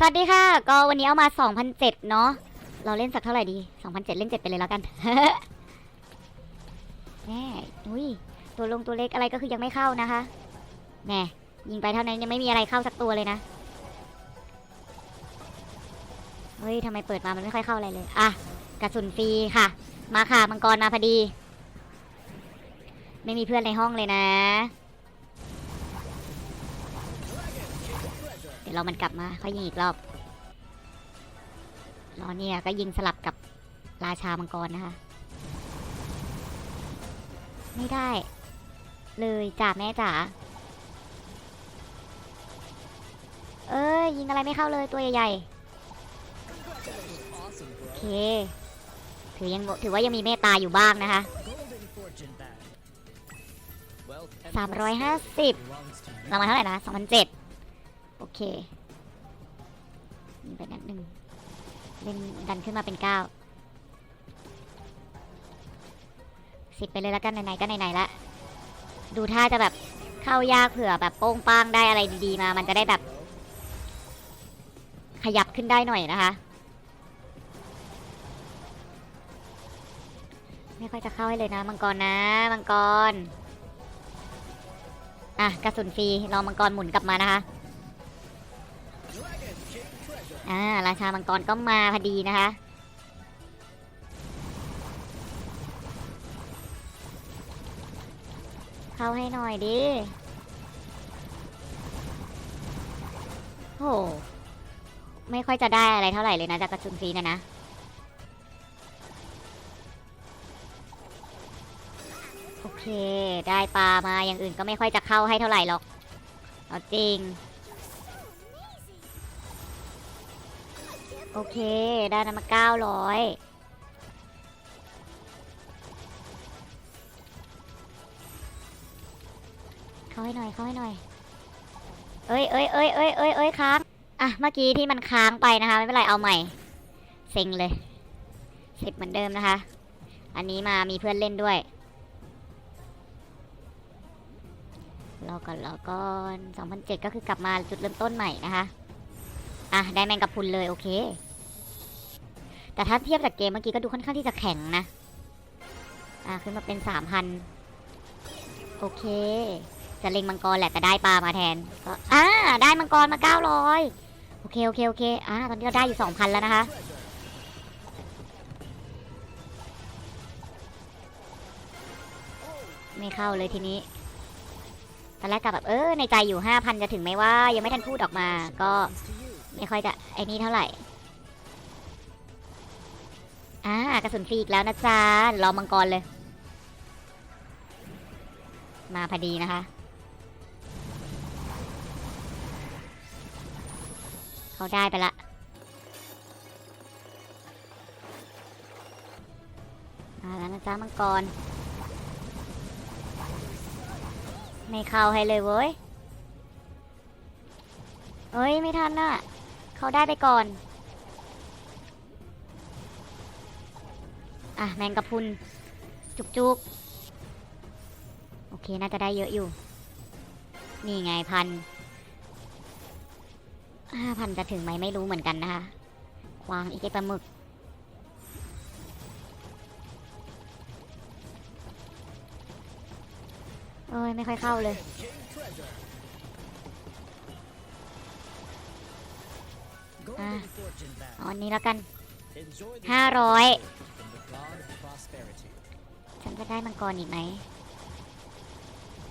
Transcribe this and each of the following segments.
สวัสดีค่ะ ก็วันนี้เอามา2,007เนาะ เราเล่นสักเท่าไหร่ดี2,007เล่น 7 ไปเลยแล้วกันแน่อุ้ย ตัวลงตัวเล็กอะไรก็คือยังไม่เข้านะคะ แน่ยิงไปเท่านั้นยังไม่มีอะไรเข้าสักตัวเลยนะ เฮ้ยทำไมเปิดมามันไม่ค่อยเข้าอะไรเลย อะ กระสุนฟรีค่ะ มาค่ะมังกรมาพอดี ไม่มีเพื่อนในห้องเลยนะ ดี๋ยวเรามันกลับมาค่อยยิงอีกรอบรอเนี่ยก็ยิงสลับกับราชามังกรนะคะ ไม่ได้ เลยจ่าแม่จ๋าเอ้ยยิงอะไรไม่เข้าเลยตัวใหญ่ๆโอเคถือยังถือว่ายังมีเมตตาอยู่บ้างนะคะสามร้อยห้าสิบรางวัลเท่าไหร่นะสองพัน เจ็ดโอเคยิงไปนัดหนึ่งเล่นดันขึ้นมาเป็นเก้าสิบไปเลยแล้วกันไหนๆก็ไหนๆละ ดูท่าจะแบบเข้ายากเผื่อแบบโป้งป้างได้อะไรดีๆมา มันจะได้แบบ ขยับขึ้นได้หน่อยนะคะ ไม่ค่อยจะเข้าให้เลยนะมังกรนะมังกร อะกระสุนฟรีรอมังกรหมุนกลับมานะคะ อ่าราชามังกรก็มาพอดีนะคะเข้าให้หน่อยดิโหไม่ค่อยจะได้อะไรเท่าไหร่เลยนะจากกระสุนฟรีเนะนะโอเค ได้ปลามาอย่างอื่นก็ไม่ค่อยจะเข้าให้เท่าไหร่หรอก เอาจริง โอเค ได้นะมาเก้าร้อยเข้าให้หน่อยเข้าให้หน่อย เอ้ยเอ้ยเอ้ยเอ้ยเอ้ยเอ้ยค้าง อะ เมื่อกี้ที่มันค้างไปนะคะ ไม่เป็นไร เอาใหม่ เซ็งเลยสิบเหมือนเดิมนะคะ อันนี้มามีเพื่อนเล่นด้วยรอก่อนรอก่อน2007 ก็คือกลับมาจุดเริ่มต้นใหม่นะคะ อะ ได้แมงกะพุนเลย โอเค แต่ถ้าเทียบจากเกมเมื่อกี้ก็ดูค่อนข้างที่จะแข็งนะ อะขึ้นมาเป็น3,000โอเค จะเล็งมังกรแหละแต่ได้ปลามาแทนก็อ่าได้มังกรมา900โอเคโอเคโอเคอ่าตอนนี้เราได้อยู่2,000แล้วนะคะไม่เข้าเลยทีนี้ตอนแรกกับแบบเออในใจอยู่ห้าพันจะถึงไหมว่ายังไม่ทันพูดออกมา ก็ไม่ค่อยจะไอ้นี่เท่าไหร่ อ่ากระสุนฟรีอีกแล้วนะจ๊ะรอมังกรเลย มาพอดีนะคะ เขาได้ไปละมาแล้วนะจ๊ะมังกร ไม่เข้าให้เลยเว้ยเอ้ย ไม่ทันน่ะ เขาได้ไปก่อน อะแมงกะพุน จุกจุกโอเค น่าจะได้เยอะอยู่ นี่ไงพันห้าพันจะถึงไหมไม่รู้เหมือนกันนะคะวางอีกไอปลาหมึก เอ้ย ไม่ค่อยเข้าเลย อะอันนี้แล้วกันห้าร้อย จะได้มังกรอีกไหม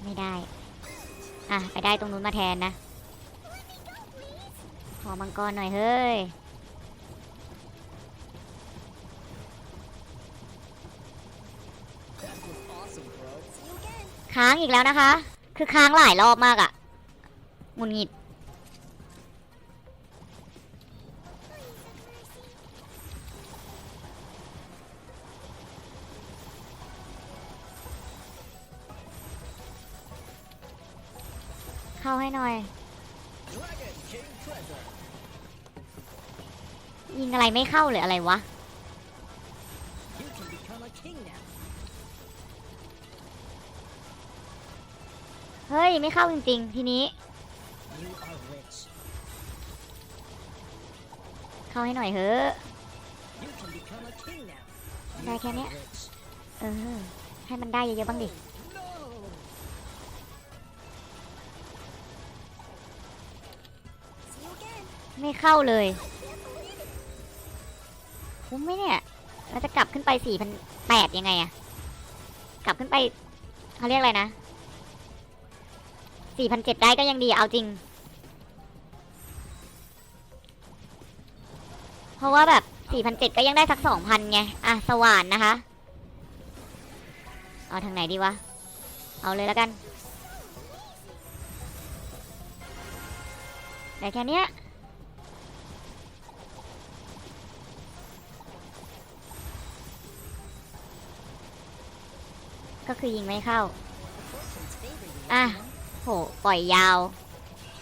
ไม่ได้ อะ ไปได้ตรงนู้นมาแทนนะ ขอมังกรหน่อยเฮ้ย ค้างอีกแล้วนะคะ คือค้างหลายรอบมากอะหงุนงิด เข้าให้หน่อย ยิงอะไรไม่เข้าเลยอะไรวะ เฮ้ย ไม่เข้าจริงๆ ทีนี้ เข้าให้หน่อยเฮ้อะได้แค่เนี้ยเออ ให้มันได้เยอะๆบ้างดิ ไม่เข้าเลยคุ้มไหมเนี่ยเราจะกลับขึ้นไปสี่พันแปดยังไงอะกลับขึ้นไปเขาเรียกอะไรนะสี่พันเจ็ดได้ก็ยังดีเอาจริง เพราะว่าแบบสี่พันเจ็ดก็ยังได้สักสองพันไง อะ สว่านนะคะ เอาทางไหนดีวะ เอาเลยแล้วกันได้แค่เนี้ย ก็คือยิงไม่เข้า อะโหปล่อยยาว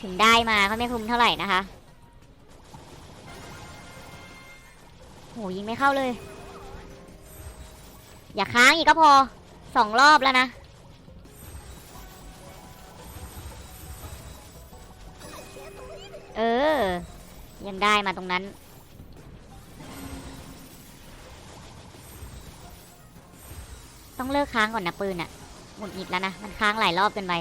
ถึงได้มาก็ไม่คุ้มเท่าไหร่นะคะ โหยิงไม่เข้าเลย อย่าค้างอีกก็พอสองรอบแล้วนะเออ ยังได้มาตรงนั้น ต้องเลิกค้างก่อนนะปืนอะหงุดหงิดแล้วนะ มันค้างหลายรอบเกินไป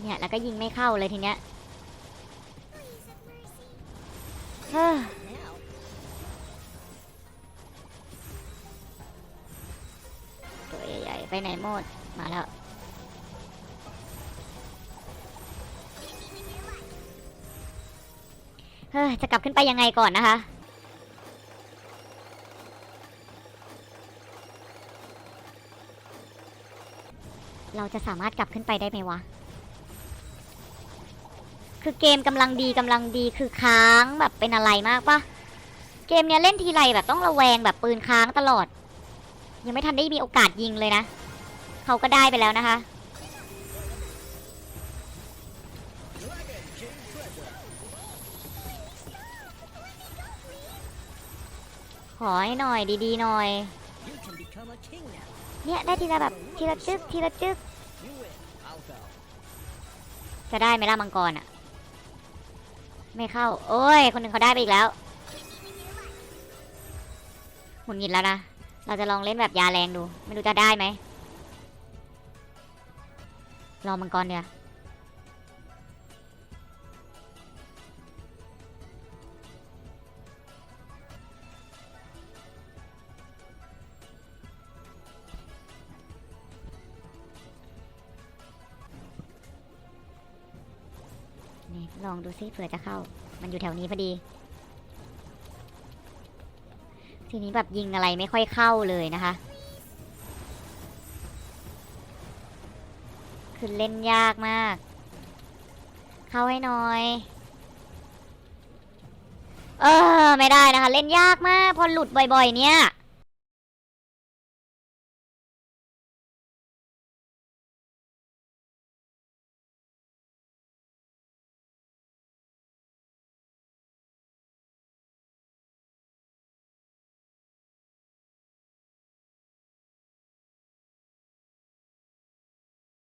เนี่ยแล้วก็ยิงไม่เข้าเลยทีเนี้ยเฮ้อตัวใหญ่ๆไปไหนหมด มาแล้ว เฮ้ย จะกลับขึ้นไปยังไงก่อนนะคะ เราจะสามารถกลับขึ้นไปได้ไหมวะ คือเกมกำลังดีกำลังดีคือค้างแบบเป็นอะไรมากปะเกมเนี้ยเล่นทีไรแบบต้องระแวงแบบปืนค้างตลอด ยังไม่ทันได้มีโอกาสยิงเลยนะ เขาก็ได้ไปแล้วนะคะ ขอให้หน่อยดีๆหน่อย เนี่ยได้ทีละแบบทีละจึ๊กทีละจึ๊กจะได้ไหมล่ะมังกรอะ ไม่เข้า โอ้ย คนหนึ่งเขาได้ไปอีกแล้วหมุนหงิดแล้วนะ เราจะลองเล่นแบบยาแรงดู ไม่รู้จะได้ไหมรอมังกรเดียว ลองดูซิเผื่อจะเข้า มันอยู่แถวนี้พอดี ทีนี้แบบยิงอะไรไม่ค่อยเข้าเลยนะคะคือเล่นยากมาก เข้าให้หน่อย เออ ไม่ได้นะคะ เล่นยากมาก พอหลุดบ่อยๆ เนี่ย